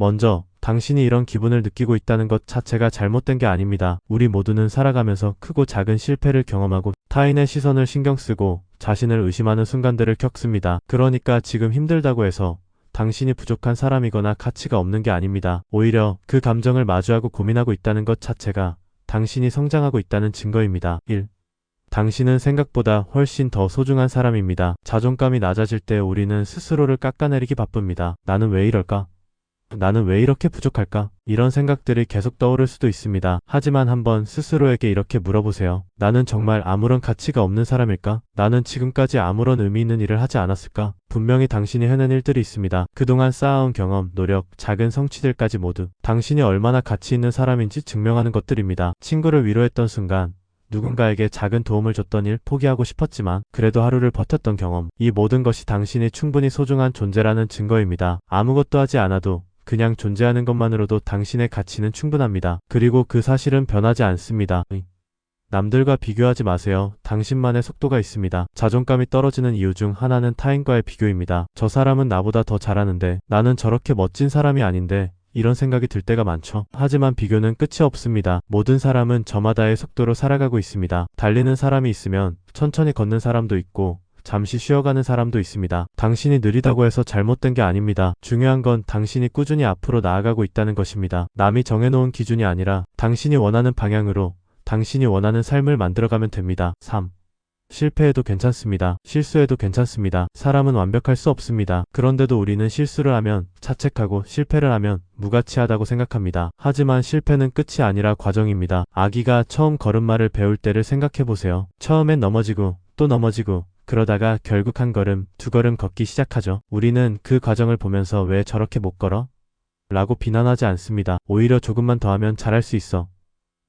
먼저 당신이 이런 기분을 느끼고 있다는 것 자체가 잘못된 게 아닙니다. 우리 모두는 살아가면서 크고 작은 실패를 경험하고 타인의 시선을 신경 쓰고 자신을 의심하는 순간들을 겪습니다. 그러니까 지금 힘들다고 해서 당신이 부족한 사람이거나 가치가 없는 게 아닙니다. 오히려 그 감정을 마주하고 고민하고 있다는 것 자체가 당신이 성장하고 있다는 증거입니다. 1. 당신은 생각보다 훨씬 더 소중한 사람입니다. 자존감이 낮아질 때 우리는 스스로를 깎아내리기 바쁩니다. 나는 왜 이럴까? 나는 왜 이렇게 부족할까? 이런 생각들이 계속 떠오를 수도 있습니다. 하지만 한번 스스로에게 이렇게 물어보세요. 나는 정말 아무런 가치가 없는 사람일까? 나는 지금까지 아무런 의미 있는 일을 하지 않았을까? 분명히 당신이 해낸 일들이 있습니다. 그동안 쌓아온 경험, 노력, 작은 성취들까지 모두 당신이 얼마나 가치 있는 사람인지 증명하는 것들입니다. 친구를 위로했던 순간, 누군가에게 작은 도움을 줬던 일 포기하고 싶었지만 그래도 하루를 버텼던 경험. 이 모든 것이 당신이 충분히 소중한 존재라는 증거입니다. 아무것도 하지 않아도 그냥 존재하는 것만으로도 당신의 가치는 충분합니다. 그리고 그 사실은 변하지 않습니다. 남들과 비교하지 마세요. 당신만의 속도가 있습니다. 자존감이 떨어지는 이유 중 하나는 타인과의 비교입니다. 저 사람은 나보다 더 잘하는데 나는 저렇게 멋진 사람이 아닌데 이런 생각이 들 때가 많죠. 하지만 비교는 끝이 없습니다. 모든 사람은 저마다의 속도로 살아가고 있습니다. 달리는 사람이 있으면 천천히 걷는 사람도 있고 잠시 쉬어가는 사람도 있습니다. 당신이 느리다고 해서 잘못된 게 아닙니다. 중요한 건 당신이 꾸준히 앞으로 나아가고 있다는 것입니다. 남이 정해놓은 기준이 아니라 당신이 원하는 방향으로 당신이 원하는 삶을 만들어가면 됩니다. 3. 실패해도 괜찮습니다. 실수해도 괜찮습니다. 사람은 완벽할 수 없습니다. 그런데도 우리는 실수를 하면 자책하고 실패를 하면 무가치하다고 생각합니다. 하지만 실패는 끝이 아니라 과정입니다. 아기가 처음 걸음마를 배울 때를 생각해 보세요. 처음엔 넘어지고 또 넘어지고 그러다가 결국 한 걸음, 두 걸음 걷기 시작하죠. 우리는 그 과정을 보면서 왜 저렇게 못 걸어? 라고 비난하지 않습니다. 오히려 조금만 더 하면 잘할 수 있어.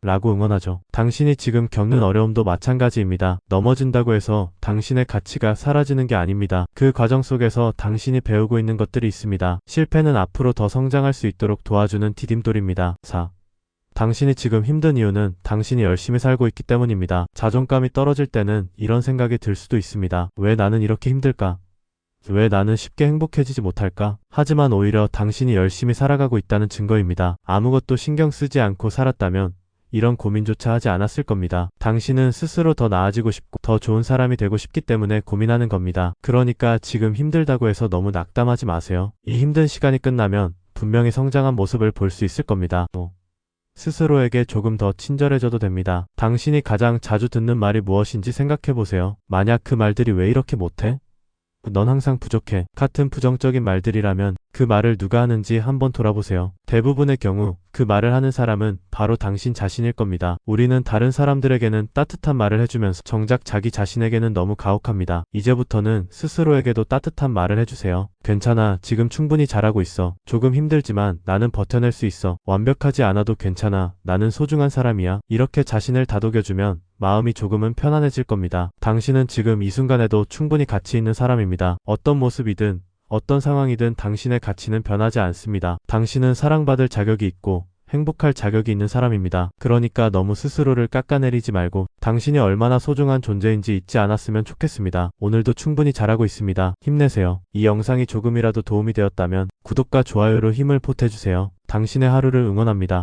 라고 응원하죠. 당신이 지금 겪는 어려움도 마찬가지입니다. 넘어진다고 해서 당신의 가치가 사라지는 게 아닙니다. 그 과정 속에서 당신이 배우고 있는 것들이 있습니다. 실패는 앞으로 더 성장할 수 있도록 도와주는 디딤돌입니다. 4. 당신이 지금 힘든 이유는 당신이 열심히 살고 있기 때문입니다. 자존감이 떨어질 때는 이런 생각이 들 수도 있습니다. 왜 나는 이렇게 힘들까? 왜 나는 쉽게 행복해지지 못할까? 하지만 오히려 당신이 열심히 살아가고 있다는 증거입니다. 아무것도 신경 쓰지 않고 살았다면 이런 고민조차 하지 않았을 겁니다. 당신은 스스로 더 나아지고 싶고 더 좋은 사람이 되고 싶기 때문에 고민하는 겁니다. 그러니까 지금 힘들다고 해서 너무 낙담하지 마세요. 이 힘든 시간이 끝나면 분명히 성장한 모습을 볼 수 있을 겁니다. 또 스스로에게 조금 더 친절해져도 됩니다. 당신이 가장 자주 듣는 말이 무엇인지 생각해 보세요. 만약 그 말들이 왜 이렇게 못해? 넌 항상 부족해. 같은 부정적인 말들이라면 그 말을 누가 하는지 한번 돌아보세요. 대부분의 경우 그 말을 하는 사람은 바로 당신 자신일 겁니다. 우리는 다른 사람들에게는 따뜻한 말을 해주면서 정작 자기 자신에게는 너무 가혹합니다. 이제부터는 스스로에게도 따뜻한 말을 해주세요. 괜찮아. 지금 충분히 잘하고 있어. 조금 힘들지만 나는 버텨낼 수 있어. 완벽하지 않아도 괜찮아. 나는 소중한 사람이야. 이렇게 자신을 다독여주면 마음이 조금은 편안해질 겁니다. 당신은 지금 이 순간에도 충분히 가치 있는 사람입니다. 어떤 모습이든 어떤 상황이든 당신의 가치는 변하지 않습니다. 당신은 사랑받을 자격이 있고 행복할 자격이 있는 사람입니다. 그러니까 너무 스스로를 깎아내리지 말고 당신이 얼마나 소중한 존재인지 잊지 않았으면 좋겠습니다. 오늘도 충분히 잘하고 있습니다. 힘내세요. 이 영상이 조금이라도 도움이 되었다면 구독과 좋아요로 힘을 보태주세요. 당신의 하루를 응원합니다.